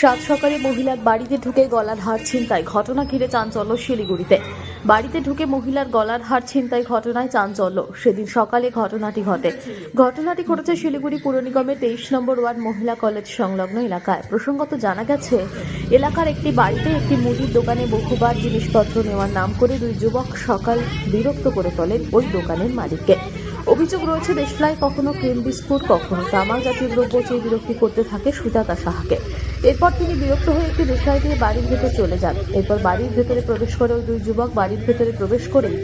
সাত সকালে মহিলার বাড়িতে ঢুকে গলার হার ছিনতাই, ঘটনা ঘিরে চাঞ্চল্য শিলিগুড়িতে। বাড়িতে ঢুকে মহিলার গলার হার ছিনতাই ঘটনায় চাঞ্চল্য, সেদিন সকালে ঘটনাটি ঘটে। ঘটনাটি ঘটেছে শিলিগুড়ি পুর নিগমের তেইশ নম্বর ওয়ার্ড মহিলা কলেজ সংলগ্ন এলাকায়। প্রসঙ্গত জানা গেছে, এলাকার একটি বাড়িতে একটি মুদির দোকানে বহুবার জিনিসপত্র নেওয়ার নাম করে দুই যুবক সকাল বিরক্ত করে তোলেন ওই দোকানের মালিককে। অভিযোগ রয়েছে, দেশলাই কখনো ক্রিম বিস্কুট, কখনো তামাক জাতীয় দ্রব্য চেয়ে বিরক্তি করতে থাকে সুজাতা সাহাকে। এরপর তিনি বিরক্ত হয়ে একটি দেশলাই দিয়ে বাড়ির ভেতরে চলে যান। এরপর বাড়ির ভেতরে প্রবেশ করে ওই দুই যুবক বাড়ির ভেতরে প্রবেশ করেই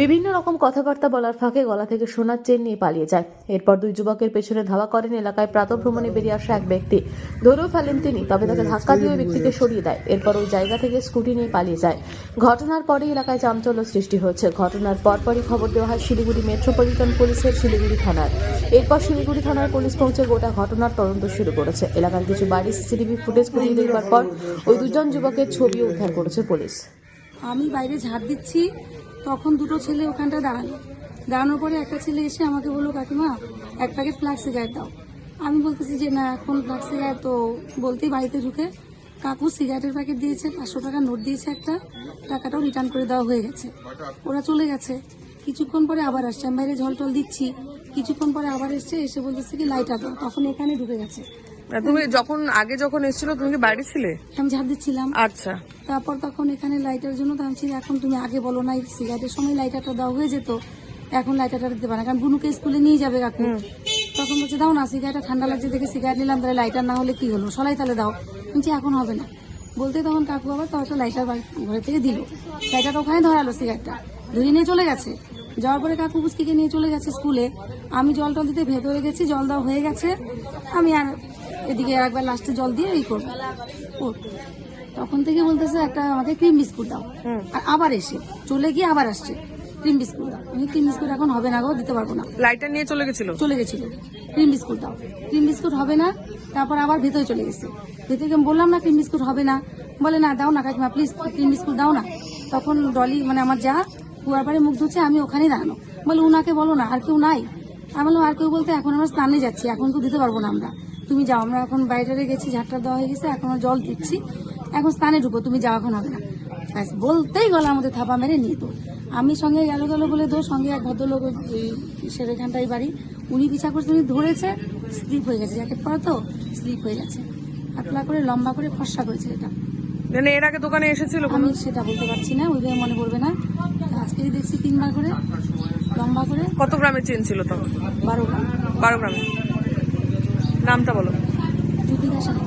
বিভিন্ন রকম কথাবার্তা বলার ফাঁকে গলা থেকে সোনার চেন নিয়ে পালিয়ে যায়। এরপর দুই যুবকের পেছনে ধাওয়া করেন এলাকায় প্রাতভ্রমণে বেরিয়ে আসা এক ব্যক্তি। ধরেও ফেলেন তিনি, তবে তাকে ধাক্কা দিয়ে ব্যক্তিকে সরিয়ে দেয়। এরপর ওই জায়গা থেকে স্কুটি নিয়ে পালিয়ে যায়। ঘটনার পরে এলাকায় চাঞ্চল্য সৃষ্টি হয়েছে। ঘটনার পরপরই খবর দেওয়া হয় শিলিগুড়ি মেট্রোপলিটন পুলিশের শিলিগুড়ি থানার। এরপর শিলিগুড়ি থানার পুলিশ পৌঁছে গোটা ঘটনার তদন্ত শুরু করেছে। এলাকার কিছু বাড়ির সিসিটিভি ফুটেজ খুঁজিয়ে দেখবার পর ওই দুজন যুবকের ছবি উদ্ধার করেছে পুলিশ। আমি বাইরে ঝাড় দিচ্ছি। তখন দুটো ছেলে ওখানটা দাঁড়াল। দাঁড়ানোর পরে একটা ছেলে এসে আমাকে বলল, কাকিমা, এক প্যাকেট ফ্লাক্স সিগারেট দাও। আমি বলতেছি যে, না, এখন ফ্লাক্স সিগারেট তো বলতেই বাড়িতে ঢুকে। কাকু সিগারেটের প্যাকেট দিয়েছে, পাঁচশো টাকা নোট দিয়েছে একটা, টাকাটাও রিটার্ন করে দেওয়া হয়ে গেছে। ওরা চলে গেছে। কিছুক্ষণ পরে আবার আসছে। আমি বাইরে জল টল দিচ্ছি। কিছুক্ষণ পরে আবার এসছে, এসে বলতেছে কি লাইটার দাও। তখন এখানে ঢুকে গেছে। না, তুমি যখন আগে যখন এসেছিল তুমি কি বাড়ি ছিলে? আমি ঝাড় দিচ্ছিলাম। আচ্ছা। তারপর তখন এখানে লাইটার জন্য তো আমি এখন তুমি আগে বলো না সিগারেটের সময় লাইটারটা দেওয়া হয়ে যেত এখন লাইটারটা দিতে পারে না কারণ বুনুকে স্কুলে নিয়ে যাবে কাকু। তখন বলছে দাও না সিগারেটটা ঠান্ডা লাগছে দেখে সিগারেট নিলাম তাহলে লাইটার না হলে কি হলো? সলাই তাহলে দাও। বলছি, এখন হবে না। বলতে তখন কাকু আবার তো লাইটার ঘরে থেকে দিল। লাইটারটা ওখানে ধরালো সিগারেটটা ধরে নিয়ে চলে গেছে। যাওয়ার পরে কাকু পুচকিকে নিয়ে চলে গেছে স্কুলে। আমি জল টল দিতে ভেতরে গেছি জল দেওয়া হয়ে গেছে। আমি আর এদিকে একবার লাস্টে জল দিয়ে এই করব তখন থেকে বলতেছে একটা আমাকে ক্রিম বিস্কুট দাও। আর আবার এসে চলে গিয়ে আবার আসছে। ক্রিম বিস্কুট দাও। আমি ক্রিম বিস্কুট এখন হবে না গো দিতে পারব না। লাইটার নিয়ে চলে গেছিল? চলে গেছিল। ক্রিম বিস্কুট দাও। ক্রিম বিস্কুট হবে না তারপর আবার ভেতরে চলে গেছে। ভেতরে আমি বললাম না ক্রিম বিস্কুট হবে না। বলে না দাও না কাকিমা প্লিজ ক্রিম বিস্কুট দাও না। তখন ডলি মানে আমার যা কুয়ার পাড়ে মুখ ধুচ্ছে আমি ওখানেই দাঁড়ানো। বলে উনাকে বলো না আর কেউ নাই? আমি বললাম আর কেউ বলতে এখন আমরা স্নানে যাচ্ছি এখন তো দিতে পারব না আমরা। তুমি যাও আমরা এখন বাইরে গেছি ঝাঁটটা দেওয়া হয়ে গেছে এখন জল দিচ্ছি। এখন স্নানে ঢুকো তুমি যাও এখন হবে না। ব্যাস, বলতেই গলা আমাদের থাপা মেরে নিয়ে তো। আমি সঙ্গে গেল গেল বলে তো সঙ্গে এক ভদ্রলোক এখানটাই বাড়ি উনি পিছা করছে উনি ধরেছে স্লিপ হয়ে গেছে। জ্যাকেট পরা তো স্লিপ হয়ে গেছে। পাতলা করে লম্বা করে ফর্সা করেছে এটা মানে এর আগে দোকানে এসেছিল আমি সেটা বলতে পারছি না ওইভাবে মনে পড়বে না। আজকে দেখছি তিনবার করে। লম্বা করে? কত গ্রামের চেন ছিল তখন? বারো গ্রাম। বারো গ্রামে নামটা বলো। জ্যোতিকা সাহা